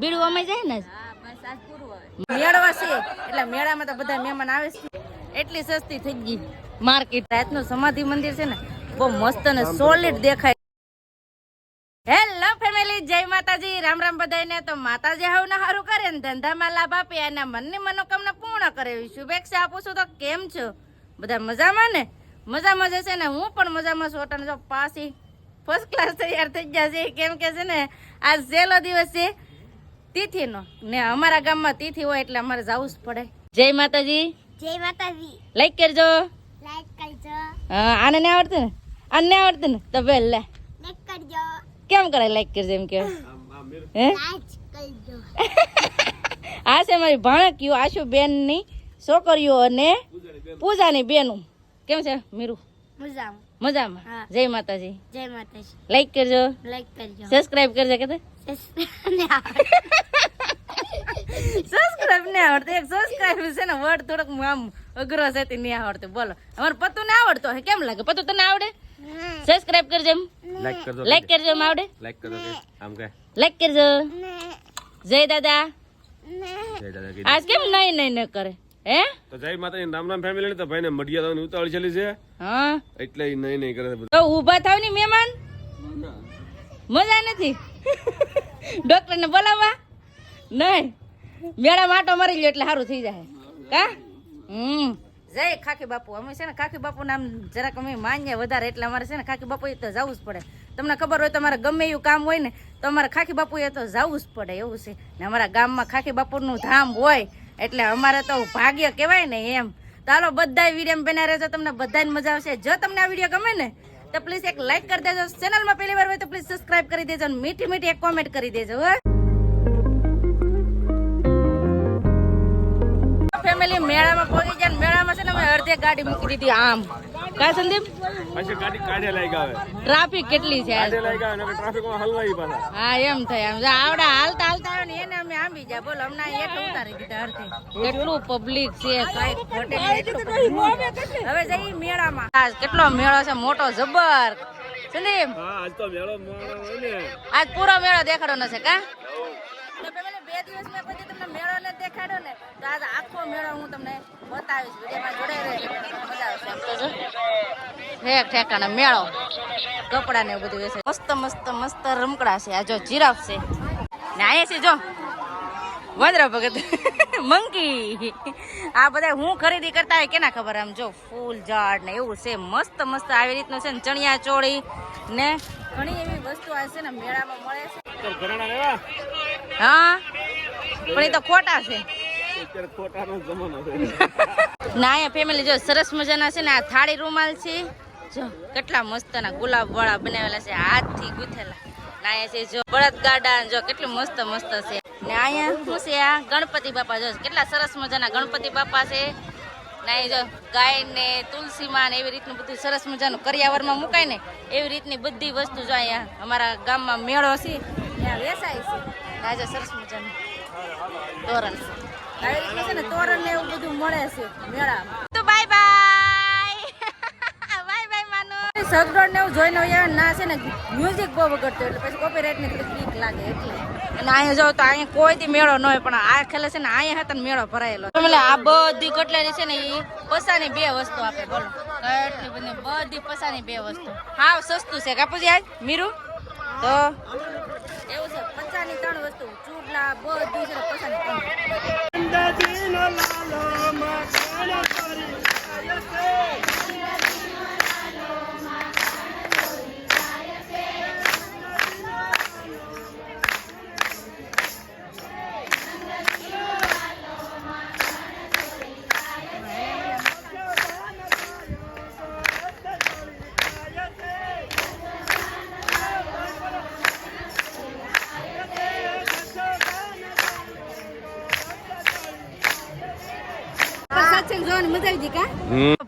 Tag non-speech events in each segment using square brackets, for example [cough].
બીડું અમે જાય ને? હા બસ આજ પૂરું હવે. મેળવા છે એટલે મેળામાં તો બધા મહેમાન આવે છે. એટલી સસ્તી થઈ ગઈ માર્કેટ. રાતનું સમાધિ મંદિર છે ને બહુ મસ્ત અને સોલિડ દેખાય. હેલો ફેમિલી જય માતાજી. રામ રામ બધાને તો માતાજી હાવ ના સારું કરે ને ધંધામાં લાભ આપે અને મનની મનોકામના પૂર્ણ કરે શુભેચ્છા આપું છું. તો કેમ છો? બધા મજામાં ને? મજામાં જશે ને? હું પણ મજામાં છું. અટાણે જો પાસી ફર્સ્ટ ક્લાસ તૈયાર થઈ ગયા છે. કેમ કે છે ને આજ સહેલો દિવસ છે. તિથિનો. ને અમારા ગામમાં તિથિ હોય એટલે અમારે જવું જ પડે. જય માતાજી. જય માતાજી. લાઈક કરજો. લાઈક કરજો. હા આને ને આવડતું ને? આને ને આવડતું ને? તો બેલ લે. લાઈક કરજો. કેમ કરે લાઈક કરજો એમ કે હે? લાઈક કરજો. [laughs] આ છે મારી ભાણકીઓ આશુ બેનની છોકરીઓ અને પૂજાની બેનું. કેમ છે મીરુ? મજામાં. મજામાં? જય માતાજી. જય માતાજી. લાઈક કરજો. લાઈક કરજો. સબસ્ક્રાઇબ કરજો કે સબસ્ક્રાઇબ ને આવડતું. એક સબસ્ક્રાઇબ છે ને વર્ડ થોડોક આમ અઘરો છે તે નહીં આવડતું. બોલો. અમારે પતું ને આવડતો હે કેમ લાગે? પતું તને આવડે? સબસ્ક્રાઇબ કરજો એમ. લાઈક કરજો લાઈક કરજો એમ આવડે? લાઈક કરજો આમ કે. લાઈક કરજો. જય દાદા. જય દાદા કીધું. આજ કેમ નહીં નહીં ન કરે? હે? તો જય માતાજી રામ રામ ફેમિલી તો ભાઈને મડિયા થવાની ઉતાવળ ચાલી છે. હા. એટલે નહીં નહીં કરે. તો ઊભા થાવ ને મહેમાન. મજા નથી. ડોક્ટર ને બોલાવવા? નહીં. મેળા માટો મરી લ્યો એટલે સારું થઈ જાય. કા? હમ. જય ખાખી બાપુ. અમે છે ને ખાખી બાપુ નામ જરાક અમે માન્ય વધારે, એટલે અમારે છે ને ખાખી બાપુ તો જવું જ પડે. તમને ખબર હોય તમારે ગમે એવું કામ હોય ને, તો અમારે ખાખી બાપુ એ તો જવું જ પડે, એવું છે. ને અમારા ગામમાં ખાખી બાપુનું ધામ હોય, એટલે અમારે તો ભાગ્ય કહેવાય ને એમ. હાલો બધા વીડિયો બના રહેજો, તમને બધાને મજા આવશે. જો તમને આ વીડિયો ગમે ને તો પ્લીઝ એક લાઈક કરી દેજો. ચેનલમાં પહેલી વાર હોય તો પ્લીઝ સબસ્ક્રાઈબ કરી દેજો અને મીઠી મીઠી એક કોમેન્ટ કરી દેજો, હો. ફેમિલી મેળામાં પહોંચી જાય મેળામાં છે ને અમે અડધે ગાડી મૂકી દીધી આમ. કા સંદીપ? પછી ગાડી કાઢે લાગી આવે ટ્રાફિક કેટલી છે? આજ કાઢે લાગી આવે ને ટ્રાફિકમાં હલવાઈ પાછા. હા એમ થાય આમ. આવડા હાલતા હાલતા આવે ને એને અમે આંબી જાય બોલો હમણાં એક ઉતારી દીધા અડધી. કેટલું પબ્લિક છે કાંઈ ખોટે. હવે જઈ મેળામાં. આજ કેટલો મેળો છે મોટો જબર. સંદીપ હા આજ તો મેળો હોય ને. આજ પૂરો મેળો દેખાડવાનો છે કા? બે દિવસ મેં પછી તમને મેળો ને દેખાડ્યો ને તો આજ આખો મેળો હું તમને બતાવીશ વિડીયોમાં જોડાઈ રહેજો. મજા આવશે. જો ઠેક ઠેકાનો મેળો કપડા ને બધું વેચે. મસ્ત મસ્ત મસ્ત રમકડા છે. આ જો જીરાફ છે. ને અહીંયા છે જો વંદરા ભગત. મંકી. આ બધા હું ખરીદી કરતા હોય કેના ખબર આમ જો ફૂલ ઝાડ ને એવું છે. મસ્ત મસ્ત આવી રીતનું છે ને ચણિયા ચોળી ને ઘણી એવી વસ્તુ આ છે ને મેળામાં મળે છે. હા પણ એ તો ખોટા છે. ના અહીંયા ફેમિલી જો સરસ મજાના છે ને આ થાળી રૂમાલ છે. જો, કેટલા મસ્ત ના ગુલાબ વાળા બનાવેલા છે, હાથથી ગૂંથેલા. ના છે, જો, બળદ ગાડા જો, કેટલું મસ્ત મસ્ત છે. ને અહીંયા શું છે, આ ગણપતિ બાપા, જો, કેટલા સરસ મજાના ગણપતિ બાપા છે. ના જો, ગાય ને તુલસીમાં ને એવી રીતનું બધું સરસ મજાનું કરિયાવરમાં મુકાય ને, એવી રીતની બધી વસ્તુ જો અહીંયા અમારા ગામમાં મેળો છે, ત્યાં વેચાય છે. ના જો સરસ મજાનું તોરણ આવી રીતનું છે ને તોરણ ને એવું બધું મળે છે મેળામાં. સગડોળ ને એવું જોઈને અહીંયા ના છે ને મ્યુઝિક બહુ વગડતું એટલે પછી કોપીરાઇટની ક્લિક બીક લાગે એટલે. અને અહીંયા જાઓ તો અહીંયા કોઈ થી મેળો ન હોય પણ આ ખેલે છે ને અહીંયા હતા ને મેળો ભરાયેલો. એટલે આ બધી કટલેરી છે ને એ પસાની બે વસ્તુ આપે બોલો. એટલી બધી બધી પસાની બે વસ્તુ. હા સસ્તું છે કાપુજી આજ મીરું? તો? એવું છે પચાની ત્રણ વસ્તુ ચૂડલા બધી છે ને પચાની ત્રણ.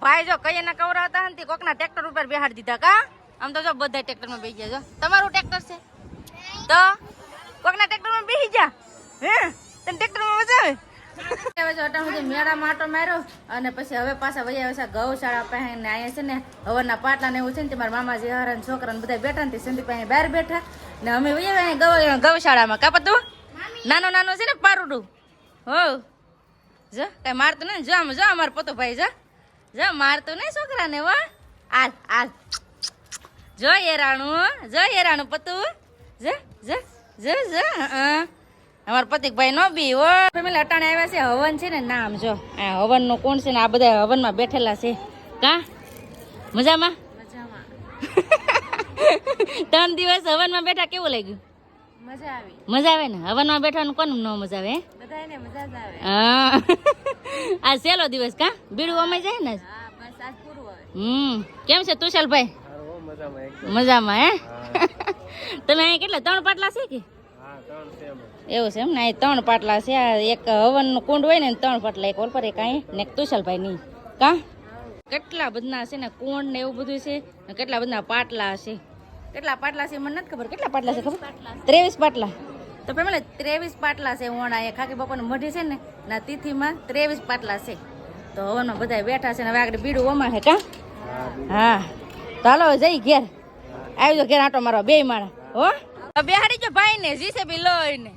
ભાઈ જો કઈ એના કવરાવતા ને કોકના ટ્રેક્ટર ઉપર બેહાડી દીધા કા? આમ તો જો બધા ટ્રેક્ટરમાં બેસી ગયા જો. તમારું ટ્રેક્ટર છે? તો કોકના ટ્રેક્ટરમાં બેસી જા હે? તને ટ્રેક્ટરમાં મજા આવે? હવે જો અટાણ સુધી મેળામાં આટો માર્યો અને પછી હવે પાછા છે ગૌશાળા પાસે ને અહીંયા છે ને હવરના પાટલા ને એવું છે ને મારા મામાજી હારા ને છોકરા ને બધા બેઠા ને સંદીપ અહીંયા બહાર બેઠા ને અમે વયા આવ્યા ગૌ ગૌશાળામાં. કા પતું નાનો નાનો છે ને પારુડું. હો. જો કઈ મારતું નહીં. જો આમ જો અમારો પોતો ભાઈ જો. જો મારતું નહીં છોકરાને વા આલ આલ. જો એરાણું રાણું જો એરાણું રાણું પતું. જ જ જ જો. અમારા પતિકભાઈ નો બી હો. ફેમિલી અટાણે આવ્યા છે. હવન છે ને નામ જો. આ હવનનું કોણ છે ને આ બધા હવનમાં બેઠેલા છે. કા? મજામાં? ત્રણ દિવસ હવનમાં બેઠા કેવું લાગ્યું? મજા આવી. મજા આવે ને? હવનમાં બેઠવાનું કોનું ન મજા આવે હે? બધાને મજા જ આવે. હા. [laughs] આ સેલો દિવસ કા? બીડું અમાઈ જાય ને? હા બસ આજ પૂરું હવે. હમ. કેમ છે તુષાલભાઈ મજામાં હે? [laughs] તમે અહીં કેટલા ત્રણ પાટલા છે કે? એવું છે એમ ને? અહીં ત્રણ પાટલા છે. આ એક હવનનું કુંડ હોય ને ત્રણ પાટલા એક ઓલપર એક અહીં ને તુષાલભાઈ ની કા? કેટલા બધા છે ને કુંડ ને એવું બધું છે ને કેટલા બધા પાટલા છે? કેટલા પાટલા છે મને નથી ખબર. કેટલા પાટલા છે ખબર? ત્રેવીસ પાટલા. તો પેલા ત્રેવીસ પાટલા છે ઓણા એ ખાકી બાપાનું મઢી છે ને ના તિથિમાં ત્રેવીસ પાટલા છે. તો હવનમાં બધા બેઠા છે ને હવે આગળ બીડું ઓમાં છે કા? હા. તો હાલો જઈ ઘેર. આવી જાઓ ઘેર આટો મારો બે માણા હો? બેહાડી જો ભાઈ ને જીસેબી લઈને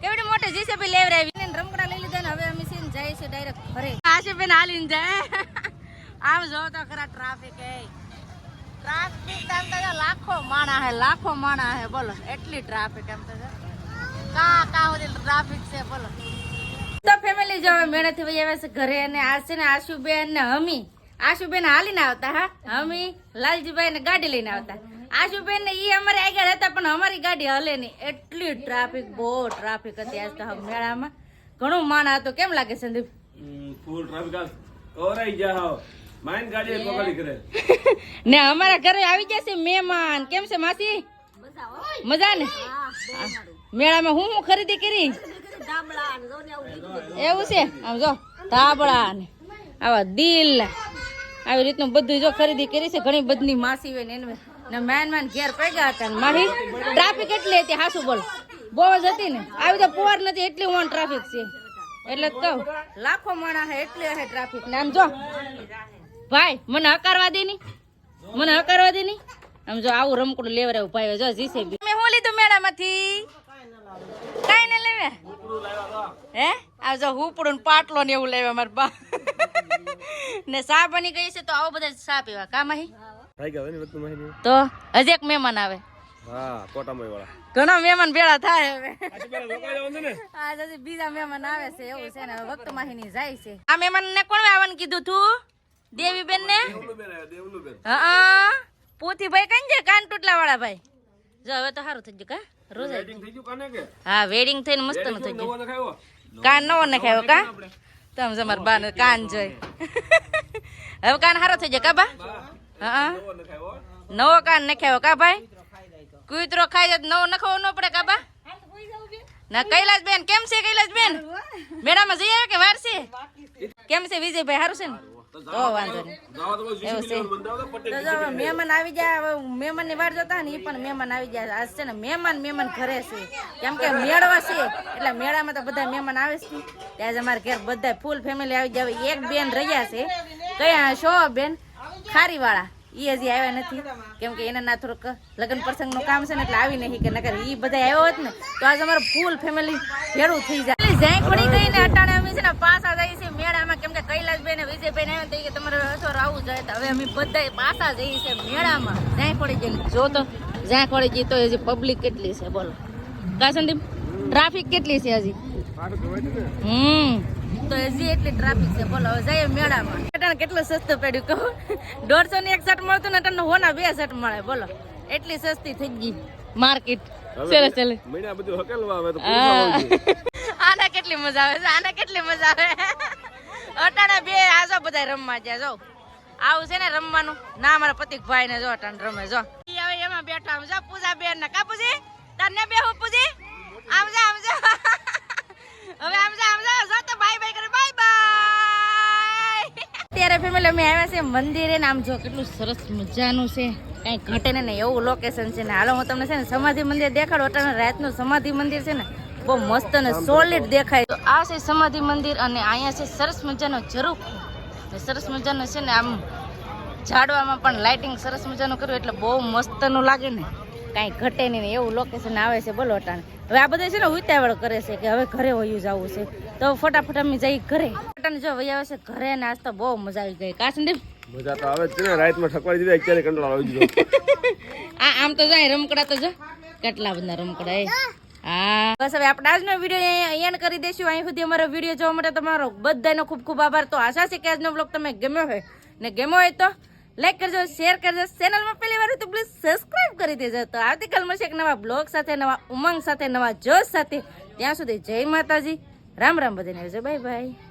કેવડી મોટી જીસેબી લેવરાવી ને રમકડા લઈ લીધા ને હવે અમે સીન જાય છે ડાયરેક્ટ ઘરે. આશીબેન હાલીને જાય. આમ જો તો ખરા ટ્રાફિક એ. ટ્રાફિક આમ તો લાખો માણા હે લાખો માણા હે બોલો એટલી ટ્રાફિક એમ તો જો. કા કા ટ્રાફિક છે બોલો. તો ફેમિલી જો આવ્યા છે ઘરે અને આ છે ને આશુબેન ને હમી. આશુબેન હાલીને આવતા હા? હમી લાલજીભાઈ ને ગાડી લઈને આવતા. આશુબેન ને ઈ અમારે આગળ હતા પણ અમારી ગાડી હલે નહીં. એટલી ટ્રાફિક બહુ ટ્રાફિક હતી આજ તો મેળામાં. ઘણું માણ હતું. કેમ લાગે સંદીપ? ફૂલ ટ્રાફિક આ કવરાઈ ગયા હાવ ગાડી પકડી કરે. [laughs] ને અમારા ઘરે આવી જશે મહેમાન. કેમ છે માસી? મજા ને મેળામાં હું હું ખરીદી કરી? એવું છે? આમ જો ધાબળા ને આવા દિલ. આવી રીતનું બધું જો ખરીદી કરી છે. ઘણી બધી માસી હોય ને એને ને મેન મેન ઘેર પગ્યા હતા. મારી ટ્રાફિક એટલી હતી, હાસુ બોલ. બહુ જ હતી ને. આવી તો પોર નથી, એટલી ઓન ટ્રાફિક છે. એટલે તો લાખો માણા હે, એટલી હે ટ્રાફિક. ને આમ જો, ભાઈ, મને હકારવા દે ની. મને હકારવા દે ની. આમ જો આવું રમકડું લેવરાવું ભાઈ જો જીસે મેં હું લીધું મેળામાંથી? કઈ ને લેવે? હે? આવજો જો હુપડું ને પાટલો ને એવું લેવે મારા બા. ને સા બની ગઈ છે તો આવો બધા સા પીવા? કા માહી? તો હજી એક મહેમાન આવે. હા ઘણા મહેમાન ભેળા થાય હવે. આજે હજી બીજા મહેમાન આવે છે એવું છે ને વખત માહીની જાય છે. આ મહેમાન ને કોણ આવવાનું કીધું તું? દેવી બેન ને હા પોથી ભાઈ કઈ છે? કાન તૂટલા વાળા ભાઈ. જો હવે તો સારું થઈ ગયું કા? રોજ થઈ ગયું કાને કે? હા વેડિંગ થઈને મસ્તનું થઈ ગયું. કાન નવો નખાયો કા? તમે તમારા બાન કાન જોઈ. [laughs] હવે કાન સારો થઈ જાય કા બા? હા નવો કાન નખાયો કા ભાઈ? કૂતરો ખાઈ જાય નવો નખાવો ન પડે કા બા? ના કૈલાસ બેન કેમ છે કૈલાસ બેન? મેળામાં જઈ આવે કે વાર છે? કેમ છે વિજયભાઈ સારું છે ને? તો વાંધો નહીં. એવું છે. તો જો મહેમાન આવી જાય હવે મહેમાનની વાર જોતા ને એ પણ મહેમાન આવી જાય આજ છે ને મહેમાન મહેમાન ઘરે છે. કેમ કે મેળવા છે એટલે મેળામાં તો બધા મહેમાન આવે છે. ત્યાં અમારા અમારે ઘેર બધા ફૂલ ફેમિલી આવી જાય એક બેન રહ્યા છે. કયા શો બેન? ખારીવાળા. એ હજી આવ્યા નથી. કેમ કે એના ના થોડુંક લગ્ન પ્રસંગનું કામ છે ને એટલે આવી નહીં કે નકર એ બધા આવ્યો હોત ને તો આજ અમારું ફૂલ ફેમિલી ભેળું થઈ જાય. જાય પડી ગઈ ને અટાણે અમે છે ને પાછા જઈએ છીએ મેળામાં. કેમ કે કૈલાસભાઈ ને વિજયભાઈ ને ઈ કે તમારે અસર આવું જોઈએ તો હવે અમે બધા પાછા જઈએ છીએ મેળામાં. જ્યાં પડી જઈએ જો તો જ્યાં પડી જઈએ તો હજી પબ્લિક કેટલી છે બોલો. કા સંદીપ? ટ્રાફિક કેટલી છે હજી? હમ. તો હજી એટલી ટ્રાફિક છે બોલો. હવે જઈએ મેળામાં. અટાણે કેટલું સસ્તું પડ્યું કહું. દોઢસો ની એક શર્ટ મળતું ને અટાણે હોના બે શર્ટ મળે બોલો. એટલી સસ્તી થઈ ગઈ. માર્કેટ ચલે ચલે. મહિના બધું હકેલવા આવે તો કેટલી મજા આવે છે? આને કેટલી મજા આવે? અટાણે બે આ જો બધા રમવા જ્યાં જો. આવું છે ને રમવાનું? ના, મારા પતિક ભાઈ ને જો અટાણે રમે, જો. હવે એમાં બેઠા આમ, જો પૂજા બેન ને કાપુજી તને બે હું પૂજી? આમ જા આમ જા. હવે આમ જા આમ જા. જો તો બાય બાય કરે. બાય બાય અત્યારે ફેમિલી અમે આવ્યા છે મંદિરે ને આમ જો કેટલું સરસ મજાનું છે. કઈ ઘટે ને એવું લોકેશન છે ને. હાલો, હું તમને છે ને સમાધિ મંદિર દેખાડો. અટાણે રાતનું સમાધિ મંદિર છે ને. બહુ મસ્ત અને સોલિડ દેખાય. તો આ છે સમાધિ મંદિર અને અહીંયા છે સરસ મજાનો ઝરૂખ સરસ મજાનો છે ને આમ ઝાડવામાં પણ લાઇટિંગ સરસ મજાનું કર્યું એટલે બહુ મસ્તનું લાગે ને. કાંઈ ઘટે નહીં એવું લોકેશન આવે છે બોલો હવે આ બધા છે ને ઉતાવળ કરે છે કે હવે ઘરે વયું જવું છે. તો ફટાફટ અમે જઈ ઘરે. ફટાને જો વહી આવે છે ઘરે ને આજ તો બહુ મજા આવી ગઈ. કા સંદીપ મજા તો આવે છે ને રાતમાં ઠકવાડી દીધા અત્યારે કંટાળો આવી ગયો. [laughs] આ આમ તો જાય રમકડા તો જો. કેટલા બધા રમકડા એ. હા. બસ હવે આપણે આજનો વીડિયો અહીંયા કરી દઈશું. અહીં સુધી અમારો વીડિયો જોવા માટે તમારો બધાનો ખૂબ ખૂબ આભાર. તો આશા છે કે આજનો બ્લોગ તમે ગમ્યો હોય. ને ગમ્યો હોય તો લાઈક કરજો શેર કરજો. ચેનલમાં પહેલી વાર તો પ્લીઝ સબસ્ક્રાઇબ કરી દેજો. તો આવતીકાલ મળશે એક નવા બ્લોગ સાથે, નવા ઉમંગ સાથે, નવા જોશ સાથે. ત્યાં સુધી જય માતાજી. રામ રામ બધાને આવજો. Bye bye